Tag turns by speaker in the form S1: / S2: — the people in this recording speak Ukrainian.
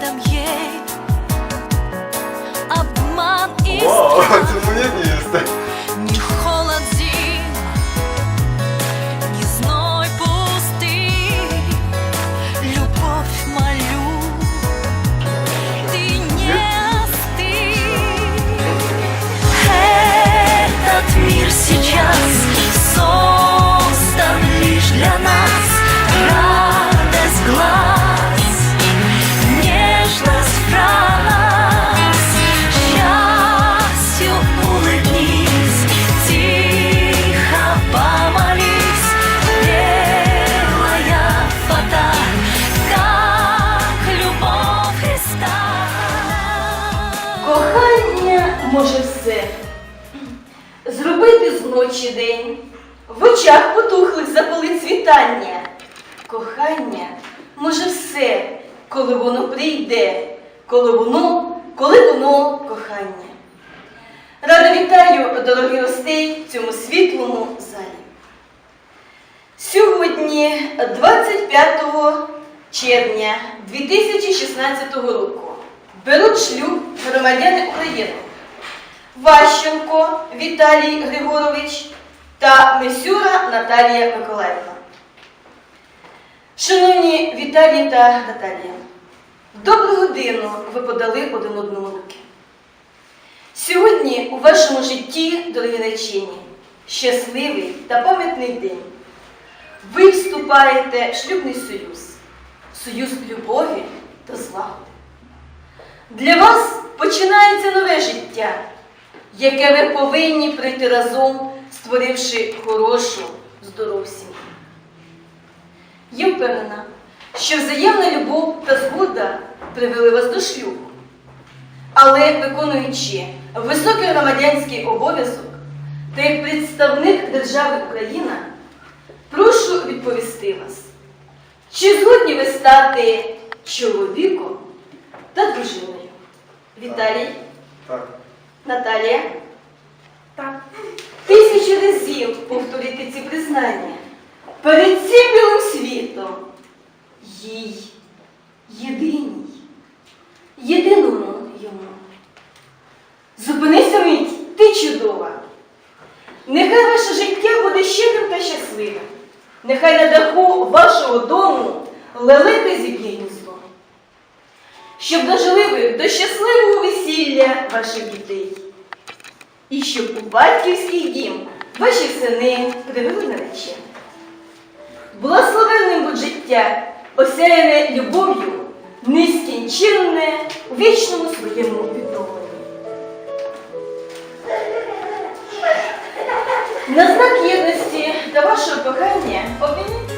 S1: рядом есть. Любити з ночі день, в очах потухлих запалить світання. Кохання може все, коли воно прийде, коли воно, коли воно кохання. Рада вітаю, дорогі гостей, в цьому світлому залі. Сьогодні, 25 червня 2016 року, беруть шлюб громадяни України Ващенко Віталій Григорович та Месюра Наталія Миколаївна. Шановні Віталій та Наталія, добру годину ви подали один одному руки. Сьогодні у вашому житті, дорогі речені, щасливий та пам'ятний день. Ви вступаєте в шлюбний союз, союз любові та злагоди. Для вас починається нове життя, яке ви повинні пройти разом, створивши хорошу, здорову сім'ю. Я впевнена, що взаємна любов та згода привели вас до шлюбу. Але виконуючи високий громадянський обов'язок та як представник держави Україна, прошу відповісти вас, чи згодні ви стати чоловіком та дружиною? Віталій,
S2: Так.
S1: Наталія. Так. Тисячу разів повторити ці признання перед цим білим світом. Їй єдиній, єдиному йому. Зупинися мить, ти чудова. Нехай ваше життя буде щедрим та щасливим. Нехай на даху вашого дому лелека зіб'є гніздо. Щоб дожили ви до щасливого весілля ваших дітей. І щоб у батьківський дім ваші сини привели наречених. Благословенним будь життя, осяяне любов'ю, нескінченне у вічному своєму відновленні. На знак єдності та вашого кохання обійміть